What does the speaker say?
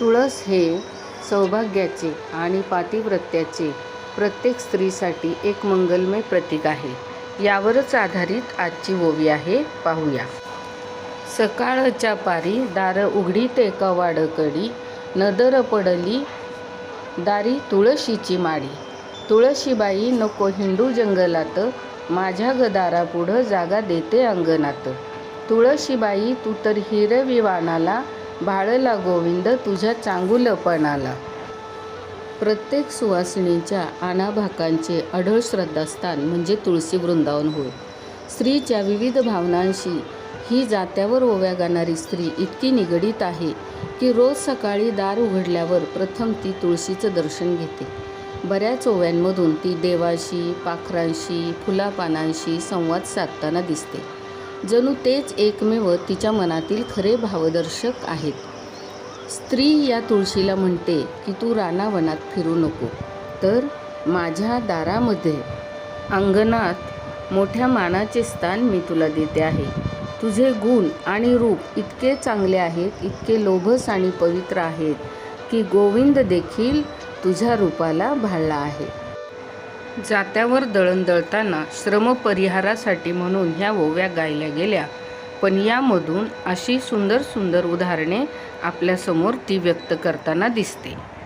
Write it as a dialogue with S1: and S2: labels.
S1: तुळस हे सौभाग्याचे आणि पातिव्रत्याचे प्रत्येक स्त्रीसाठी एक मंगलमय प्रतीक आहे. यावरच आधारित आजची ओवी आहे. पाहूया. सकाळच्या पारी दार उघडी ते कवाडकडी नदर पडली दारी तुळशीची माडी. तुळशीबाई नको हिंदू जंगलात माझ्या गदारापुढं जागा देते अंगणात. तुळशीबाई तू तर हिरवी वाणाला भाळला गोविंद तुझ्या चांगुलपणाला. प्रत्येक सुवासिनीच्या आणाभाकांचे अढळ श्रद्धास्थान म्हणजे तुळशी वृंदावन होय. स्त्रीच्या विविध भावनांशी ही जात्यावर ओव्या गाणारी स्त्री इतकी निगडीत आहे की रोज सकाळी दार उघडल्यावर प्रथम ती तुळशीचं दर्शन घेते. बऱ्याच ओव्यांमधून ती देवाशी पाखरांशी फुलापानांशी संवाद साधताना दिसते. जणू तेच एकमेव तिच्या मनातील खरे भावदर्शक आहेत. स्त्री या तुळशीला म्हणते की तू रानावनात फिरू नको. तर माझ्या दारामध्ये अंगणात मोठ्या मानाचे स्थान मी तुला देते आहे. तुझे गुण आणि रूप इतके चांगले आहेत इतके लोभस आणि पवित्र आहेत की गोविंद देखील तुझ्या रूपाला भाळला आहे. जात्यावर दळण दळताना श्रमपरिहारासाठी म्हणून ह्या ओव्या गायल्या गेल्या. पण यामधून अशी सुंदर सुंदर उदाहरणे आपल्यासमोर ती व्यक्त करताना दिसते.